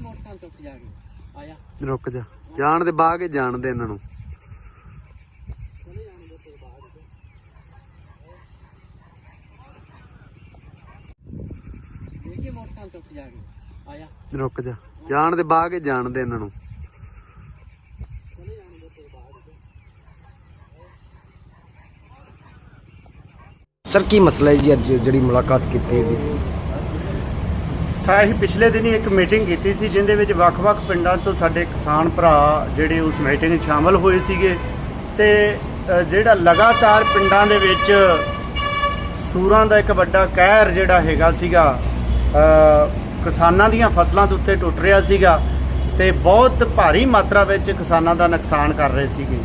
Motorcycle ਚੁੱਕ ਜਾ ਕੇ। ਆਇਆ ਰੁਕ ਜਾ। ਜਾਣ ਦੇ ਬਾਗ ਜਾਣ ਦੇ ਇਹਨਾਂ ਨੂੰ। ਦੇਖੀ ਮੋਟਰਸਾਈਕਲ ਚੁੱਕ ਜਾ ਕੇ। ਆਇਆ ਰੁਕ ਜਾ। ਜਾਣ ਦੇ ਬਾਗ ਜਾਣ ਦੇ ਇਹਨਾਂ ਨੂੰ। ਸਰ ਕੀ ਮਸਲਾ ਹੈ ਜੀ ਅੱਜ ਜਿਹੜੀ ਮੁਲਾਕਾਤ ਕੀਤੀ ਗਈ ਸੀ? ਸਾਹੀ ਪਿਛਲੇ ਦਿਨੀ ਇੱਕ ਮੀਟਿੰਗ ਕੀਤੀ ਸੀ, ਜਿੰਦੇ ਵਿੱਚ ਵੱਖ-ਵੱਖ ਪਿੰਡਾਂ ਤੋਂ ਸਾਡੇ ਕਿਸਾਨ ਭਰਾ ਜਿਹੜੇ ਉਸ ਮੀਟਿੰਗ 'ਚ ਸ਼ਾਮਲ ਹੋਏ ਸੀਗੇ ਤੇ ਜਿਹੜਾ ਲਗਾਤਾਰ ਪਿੰਡਾਂ ਦੇ ਵਿੱਚ ਸੂਰਾਂ ਦਾ ਇੱਕ ਵੱਡਾ ਕਹਿਰ ਜਿਹੜਾ ਹੈਗਾ ਸੀਗਾ ਕਿਸਾਨਾਂ ਦੀਆਂ ਫਸਲਾਂ ਦੇ ਉੱਤੇ ਟੁੱਟ ਰਿਹਾ ਸੀਗਾ ਤੇ ਬਹੁਤ ਭਾਰੀ ਮਾਤਰਾ ਵਿੱਚ ਕਿਸਾਨਾਂ ਦਾ ਨੁਕਸਾਨ ਕਰ ਰਹੇ ਸੀਗੇ।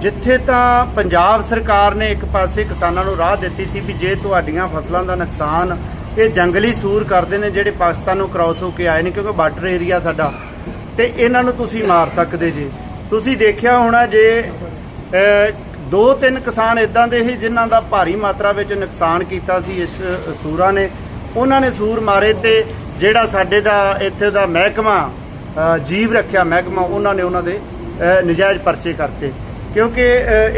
ਜਿੱਥੇ ਤਾਂ ਪੰਜਾਬ ਸਰਕਾਰ ਨੇ ਇੱਕ ਪਾਸੇ ਕਿਸਾਨਾਂ ਨੂੰ ਰਾਹ ਦਿੱਤੀ ਸੀ ਵੀ ਜੇ ਤੁਹਾਡੀਆਂ ਫਸਲਾਂ ਦਾ ਨੁਕਸਾਨ ਇਹ ਜੰਗਲੀ ਸੂਰ ਕਰਦੇ ਨੇ ਜਿਹੜੇ ਪਾਕਿਸਤਾਨ ਨੂੰ ਕ੍ਰਾਸ ਹੋ ਕੇ ਆਏ ਨੇ, ਕਿਉਂਕਿ ਬਾਰਡਰ ਏਰੀਆ ਸਾਡਾ। ਤੇ ਇਹਨਾਂ ਨੂੰ ਤੁਸੀਂ ਮਾਰ ਸਕਦੇ ਜੀ। ਤੁਸੀਂ ਦੇਖਿਆ ਹੋਣਾ ਜੇ ਦੋ ਤਿੰਨ ਕਿਸਾਨ ਇਦਾਂ ਦੇ ਹੀ ਜਿਨ੍ਹਾਂ ਦਾ ਭਾਰੀ ਮਾਤਰਾ ਵਿੱਚ ਨੁਕਸਾਨ ਕੀਤਾ ਸੀ ਇਸ ਸੂਰਾਂ ਨੇ। ਉਹਨਾਂ ਨੇ ਸੂਰ ਮਾਰੇ ਤੇ ਜਿਹੜਾ ਸਾਡੇ ਦਾ, ਇੱਥੇ ਦਾ ਮਹਿਕਮਾ ਜੀਵ ਰੱਖਿਆ ਮਹਿਕਮਾ, ਉਹਨਾਂ ਨੇ ਉਹਨਾਂ ਦੇ ਨਜਾਇਜ਼ ਪਰਚੇ ਕਰਤੇ। ਕਿਉਂਕਿ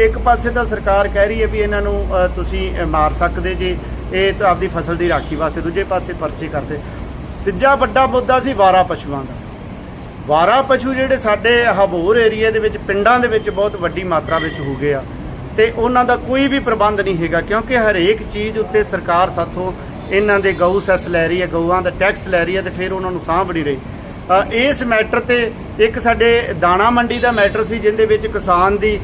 ਇੱਕ ਪਾਸੇ ਤਾਂ ਸਰਕਾਰ ਕਹਿ ਰਹੀ ਹੈ ਵੀ ਇਹਨਾਂ ਨੂੰ ਤੁਸੀਂ ਮਾਰ ਸਕਦੇ ਜੀ। ਇਹ ਤਾਂ ਆਪਦੀ ਫਸਲ ਦੀ ਰਾਖੀ ਵਾਸਤੇ ਦੂਜੇ ਪਾਸੇ ਪਰਚੇ ਕਰਦੇ। ਤੀਜਾ ਵੱਡਾ ਮੁੱਦਾ ਸੀ ਵਾਰਾ ਪਸ਼ੂਆਂ ਦਾ। ਵਾਰਾ ਪਸ਼ੂ ਜਿਹੜੇ ਸਾਡੇ ਹਬੋਰ ਏਰੀਆ ਦੇ ਵਿੱਚ, ਪਿੰਡਾਂ ਦੇ ਵਿੱਚ ਬਹੁਤ ਵੱਡੀ ਮਾਤਰਾ ਵਿੱਚ ਹੋ ਗਏ ਆ। ਤੇ ਉਹਨਾਂ ਦਾ ਕੋਈ ਵੀ ਪ੍ਰਬੰਧ ਨਹੀਂ ਹੈਗਾ, ਕਿਉਂਕਿ ਹਰੇਕ ਚੀਜ਼ ਉੱਤੇ ਸਰਕਾਰ ਸਾਥੋਂ ਇਹਨਾਂ ਦੇ ਗਊ ਸੈਸ ਲੈ ਰਹੀ ਹੈ, ਗਊਆਂ ਦਾ ਟੈਕਸ ਲੈ ਰਹੀ ਹੈ ਤੇ ਫਿਰ ਉਹਨਾਂ ਨੂੰ ਸਾਂਭ ਨਹੀਂ ਰਹੀ। ਇਸ ਮੈਟਰ ਤੇ ਇੱਕ ਸਾਡੇ ਦਾਣਾ ਮੰਡੀ ਦਾ ਮੈਟਰ ਸੀ, ਜਿੰਦੇ ਵਿੱਚ ਕਿਸਾਨ ਦੀ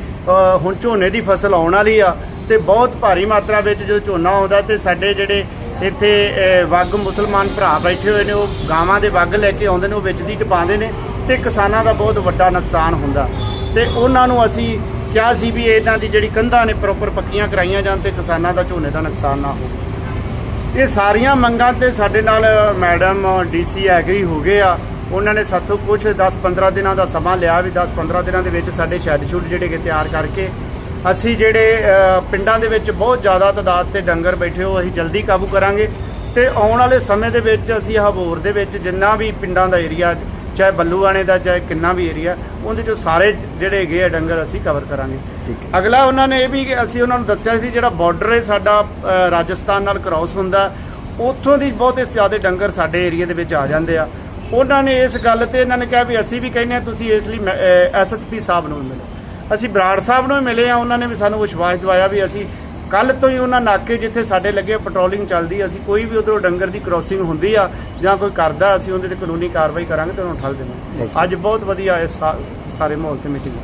ਹੁਣ ਝੋਨੇ ਦੀ ਫਸਲ ਆਉਣ ਵਾਲੀ ਆ। ਤੇ ਬਹੁਤ ਭਾਰੀ ਮਾਤਰਾ ਵਿੱਚ ਜਦੋਂ ਝੋਨਾ ਆਉਂਦਾ ਤੇ ਸਾਡੇ ਜਿਹੜੇ ਇੱਥੇ ਅ, ਵੱਗ ਮੁਸਲਮਾਨ ਭਰਾ ਬੈਠੇ ਹੋਏ ਨੇ ਉਹ ਗਾਵਾਂ ਦੇ ਵੱਗ ਲੈ ਕੇ ਆਉਂਦੇ ਨੇ ਉਹ ਵਿੱਚ ਦੀ ਟਪਾਉਂਦੇ ਨੇ ਤੇ ਕਿਸਾਨਾਂ ਦਾ ਬਹੁਤ ਵੱਡਾ ਨੁਕਸਾਨ ਹੁੰਦਾ। ਤੇ ਉਹਨਾਂ ਨੂੰ ਅਸੀਂ ਕਿਹਾ ਸੀ ਵੀ ਇਹਨਾਂ ਦੀ ਜਿਹੜੀ ਕੰਧਾਂ ਨੇ ਪ੍ਰੋਪਰ ਪੱਕੀਆਂ ਕਰਾਈਆਂ ਜਾਣ ਤੇ ਕਿਸਾਨਾਂ ਦਾ ਝੋਨੇ ਦਾ ਨੁਕਸਾਨ ਨਾ ਹੋਵੇ। ਇਹ ਸਾਰੀਆਂ ਮੰਗਾਂ ਤੇ ਸਾਡੇ ਨਾਲ ਮੈਡਮ ਡੀਸੀ ਐਗਰੀ ਹੋ ਗਏ ਆ। ਉਹਨਾਂ ਨੇ ਸਾਥੋਂ ਕੁਝ 10-15 ਦਿਨਾਂ ਦਾ ਸਮਾਂ ਲਿਆ ਵੀ 10-15 ਦਿਨਾਂ ਦੇ ਵਿੱਚ ਸਾਡੇ ਸ਼ੈੱਡ ਸ਼ੁੱਡ ਜਿਹੜੇ ਕਿ ਤਿਆਰ ਕਰਕੇ ਅਸੀਂ ਜਿਹੜੇ ਪਿੰਡਾਂ ਦੇ ਵਿੱਚ ਬਹੁਤ ਜ਼ਿਆਦਾ ਤਾਦਾਦ ਤੇ ਡੰਗਰ ਬੈਠੇ ਹੋ ਅਸੀਂ ਜਲਦੀ ਕਾਬੂ ਕਰਾਂਗੇ। ਤੇ ਆਉਣ ਵਾਲੇ ਸਮੇਂ ਦੇ ਵਿੱਚ ਅਸੀਂ ਹਬੋਰ ਦੇ ਵਿੱਚ ਜਿੰਨਾ ਵੀ ਪਿੰਡਾਂ ਦਾ ਏਰੀਆ ਚਾਹੇ ਬੱਲੂਆਣੇ ਦਾ ਚਾਹੇ ਕਿੰਨਾ ਵੀ ਏਰੀਆ ਉਹਦੇ ਚੋਂ ਸਾਰੇ ਜਿਹੜੇ ਹੈਗੇ ਆ ਡੰਗਰ ਅਸੀਂ ਕਵਰ ਕਰਾਂਗੇ। ਠੀਕ ਅਗਲਾ ਉਹਨਾਂ ਨੇ ਇਹ ਵੀ ਕਿ ਅਸੀਂ ਉਹਨਾਂ ਨੂੰ ਦੱਸਿਆ ਸੀ ਜਿਹੜਾ ਬਾਰਡਰ ਹੈ ਸਾਡਾ ਰਾਜਸਥਾਨ ਨਾਲ ਕ੍ਰਾਸ ਹੁੰਦਾ ਉੱਥੋਂ ਦੀ ਬਹੁਤੇ ਜ਼ਿਆਦਾ ਡੰਗਰ ਸਾਡੇ ਏਰੀਆ ਦੇ ਵਿੱਚ ਆ ਜਾਂਦੇ ਆ। ਉਹਨਾਂ ਨੇ ਇਸ ਗੱਲ ਤੇ ਇਹਨਾਂ ਨੇ ਕਿਹਾ ਵੀ ਅਸੀਂ ਵੀ ਕਹਿੰਦੇ ਆ ਤੁਸੀਂ ਇਸ ਲਈ ਐਸਐਸਪੀ ਸਾਹਿਬ ਨੂੰ ਮਿਲੋ। ਅਸੀਂ ਬਰਾੜ ਸਾਹਿਬ ਨੂੰ ਮਿਲੇ ਆ ਉਹਨਾਂ ਨੇ ਵੀ ਸਾਨੂੰ ਵਿਸ਼ਵਾਸ ਦਿਵਾਇਆ ਵੀ ਅਸੀਂ ਕੱਲ ਤੋਂ ਹੀ ਉਹਨਾਂ ਨਾਕੇ ਜਿੱਥੇ ਸਾਡੇ ਲੱਗੇ ਪੈਟਰੋਲਿੰਗ ਚੱਲਦੀ ਅਸੀਂ ਕੋਈ ਵੀ ਉਧਰੋਂ ਡੰਗਰ ਦੀ ਕ੍ਰਾਸਿੰਗ ਹੁੰਦੀ ਆ ਜਾਂ ਕੋਈ ਕਰਦਾ ਅਸੀਂ ਉਹਦੇ ਤੇ ਕਾਨੂੰਨੀ ਕਾਰਵਾਈ ਕਰਾਂਗੇ ਤੇ ਉਹਨੂੰ ਠੱਲ ਦੇਵਾਂਗੇ। ਅੱਜ ਬਹੁਤ ਵਧੀਆ ਇਸ ਸਾਰੇ ਮਾਹੌਲ ਤੇ ਮੀਟਿੰਗ